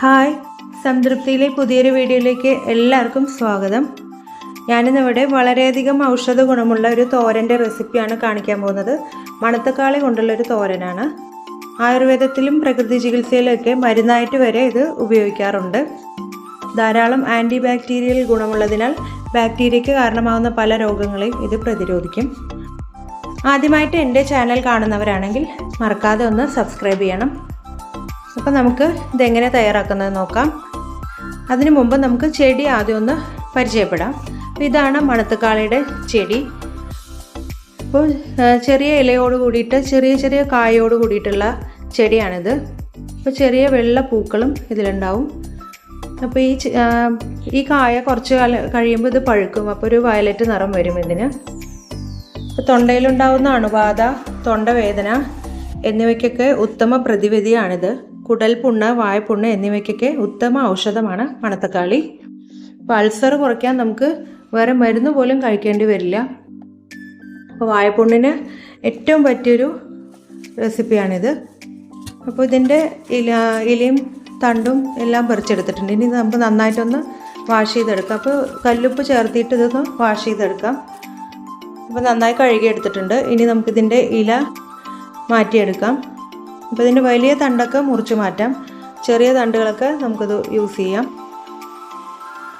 Hi സംതൃപ്തിയിലെ പുതിയൊരു വീഡിയോയിലേക്ക് എല്ലാവർക്കും സ്വാഗതം. ഞാനിന്നിവിടെ വളരെയധികം ഔഷധ ഗുണമുള്ള ഒരു തോരന്റെ റെസിപ്പിയാണ് കാണിക്കാൻ പോകുന്നത്. മണത്തക്കാളി കൊണ്ടുള്ള ഒരു തോരനാണ്. ആയുർവേദത്തിലും പ്രകൃതി ചികിത്സയിലൊക്കെ മരുന്നായിട്ട് വരെ ഇത് ഉപയോഗിക്കാറുണ്ട്. ധാരാളം ആന്റി ബാക്ടീരിയൽ ഗുണമുള്ളതിനാൽ ബാക്ടീരിയയ്ക്ക് കാരണമാകുന്ന പല രോഗങ്ങളെയും ഇത് പ്രതിരോധിക്കും. ആദ്യമായിട്ട് എന്റെ ചാനൽ കാണുന്നവരാണെങ്കിൽ മറക്കാതെ ഒന്ന് സബ്സ്ക്രൈബ് ചെയ്യണം. അപ്പോൾ നമുക്ക് ഇതെങ്ങനെ തയ്യാറാക്കുന്നത് നോക്കാം. അതിനു മുമ്പ് നമുക്ക് ചെടി ആദ്യം ഒന്ന് പരിചയപ്പെടാം. അപ്പോൾ ഇതാണ് മണത്തക്കാളിയുടെ ചെടി. അപ്പോൾ ചെറിയ ഇലയോട് കൂടിയിട്ട് ചെറിയ ചെറിയ കായോട് കൂടിയിട്ടുള്ള ചെടിയാണിത്. അപ്പോൾ ചെറിയ വെള്ള പൂക്കളും ഇതിലുണ്ടാവും. അപ്പോൾ ഈ ഈ കായ കുറച്ച് കാല കഴിയുമ്പോൾ ഇത് പഴുക്കും. അപ്പോൾ ഒരു വയലറ്റ് നിറം വരും ഇതിന്. അപ്പോൾ തൊണ്ടയിലുണ്ടാവുന്ന അണുബാധ തൊണ്ടവേദന എന്നിവയ്ക്കൊക്കെ ഉത്തമ പ്രതിവിധിയാണിത്. കുടൽ പുണ്ണ് വായ്പുണ്ണ് എന്നിവയ്ക്കൊക്കെ ഉത്തമ ഔഷധമാണ് മണത്തക്കാളി. അൾസർ കുറയ്ക്കാൻ നമുക്ക് വേറെ മരുന്ന് പോലും കഴിക്കേണ്ടി വരില്ല. അപ്പോൾ വായ്പുണ്ണിന് ഏറ്റവും പറ്റിയൊരു റെസിപ്പിയാണിത്. അപ്പോൾ ഇതിന്റെ ഇല ഇലയും തണ്ടും എല്ലാം പറിച്ചെടുത്തിട്ടുണ്ട്. ഇനി നമുക്ക് നന്നായിട്ടൊന്ന് വാഷ് ചെയ്തെടുക്കാം. അപ്പോൾ കല്ലുപ്പ് ചേർത്തിട്ട് ഇതൊന്ന് വാഷ് ചെയ്തെടുക്കാം. അപ്പോൾ നന്നായി കഴുകിയെടുത്തിട്ടുണ്ട്. ഇനി നമുക്കിതിന്റെ ഇല മാറ്റിയെടുക്കാം. അപ്പോൾ ഇതിന്റെ വലിയ തണ്ടൊക്കെ മുറിച്ച് മാറ്റാം. ചെറിയ തണ്ടുകളൊക്കെ നമുക്കിത് യൂസ് ചെയ്യാം.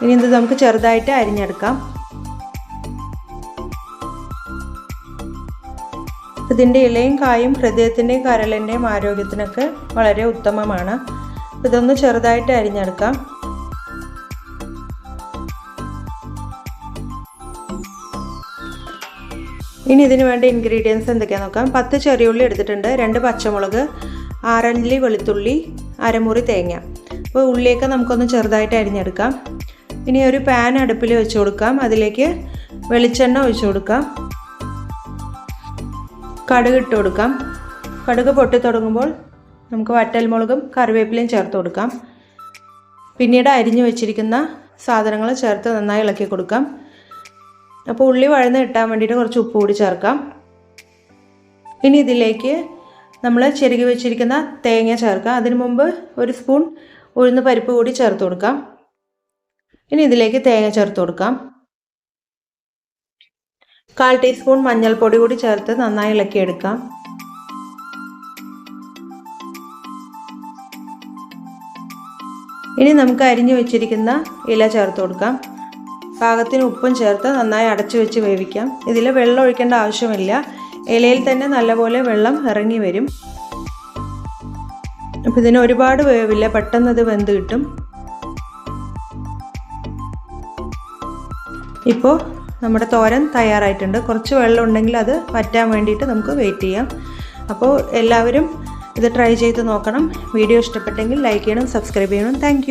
ഇനി ഇത് നമുക്ക് ചെറുതായിട്ട് അരിഞ്ഞെടുക്കാം. ഇതിന്റെ ഇലയും കായും ഹൃദയത്തിന്റെയും കരളിന്റെയും ആരോഗ്യത്തിനൊക്കെ വളരെ ഉത്തമമാണ്. ഇതൊന്ന് ചെറുതായിട്ട് അരിഞ്ഞെടുക്കാം. ഇനി ഇതിന് വേണ്ട ഇൻഗ്രീഡിയൻസ് എന്തൊക്കെയാണെന്ന് നോക്കാം. പത്ത് ചെറിയുള്ളി എടുത്തിട്ടുണ്ട്. രണ്ട് പച്ചമുളക് ആറല്ലി വെളുത്തുള്ളി അരമുറി തേങ്ങ. അപ്പോൾ ഉള്ളിയൊക്കെ നമുക്കൊന്ന് ചെറുതായിട്ട് അരിഞ്ഞെടുക്കാം. ഇനി ഒരു പാൻ അടുപ്പിൽ വെച്ച് കൊടുക്കാം. അതിലേക്ക് വെളിച്ചെണ്ണ ഒഴിച്ചു കൊടുക്കാം. കടുക് ഇട്ട് കൊടുക്കാം. കടുക് പൊട്ടി തുടങ്ങുമ്പോൾ നമുക്ക് വറ്റൽമുളകും കറിവേപ്പിലയും ചേർത്ത് കൊടുക്കാം. പിന്നീട് അരിഞ്ഞു വെച്ചിരിക്കുന്ന സാധനങ്ങൾ ചേർത്ത് നന്നായി ഇളക്കി കൊടുക്കാം. അപ്പോൾ ഉള്ളി വഴന്ന് കിട്ടാൻ വേണ്ടിയിട്ട് കുറച്ച് ഉപ്പ് കൂടി ചേർക്കാം. ഇനി ഇതിലേക്ക് നമ്മൾ ചെരുകി വെച്ചിരിക്കുന്ന തേങ്ങ ചേർക്കാം. അതിനു മുമ്പ് ഒരു സ്പൂൺ ഉഴുന്ന് പരിപ്പ് കൂടി ചേർത്ത് കൊടുക്കാം. ഇനി ഇതിലേക്ക് തേങ്ങ ചേർത്ത് കൊടുക്കാം. കാൽ ടീസ്പൂൺ മഞ്ഞൾപ്പൊടി കൂടി ചേർത്ത് നന്നായി ഇളക്കിയെടുക്കാം. ഇനി നമുക്ക് അരിഞ്ഞു വെച്ചിരിക്കുന്ന ഇല ചേർത്ത് കൊടുക്കാം. പാകത്തിന് ഉപ്പും ചേർത്ത് നന്നായി അടച്ചു വെച്ച് വേവിക്കാം. ഇതിൽ വെള്ളം ഒഴിക്കേണ്ട ആവശ്യമില്ല. ഇലയിൽ തന്നെ നല്ലപോലെ വെള്ളം ഇറങ്ങി വരും. അപ്പോൾ ഇതിന് ഒരുപാട് വേവില്ല. പെട്ടെന്ന് ഇത് വെന്ത് കിട്ടും. ഇപ്പോൾ നമ്മുടെ തോരൻ തയ്യാറായിട്ടുണ്ട്. കുറച്ച് വെള്ളം ഉണ്ടെങ്കിൽ അത് വറ്റാൻ വേണ്ടിയിട്ട് നമുക്ക് വെയിറ്റ് ചെയ്യാം. അപ്പോൾ എല്ലാവരും ഇത് ട്രൈ ചെയ്ത് നോക്കണം. വീഡിയോ ഇഷ്ടപ്പെട്ടെങ്കിൽ ലൈക്ക് ചെയ്യണം സബ്സ്ക്രൈബ് ചെയ്യണം. താങ്ക്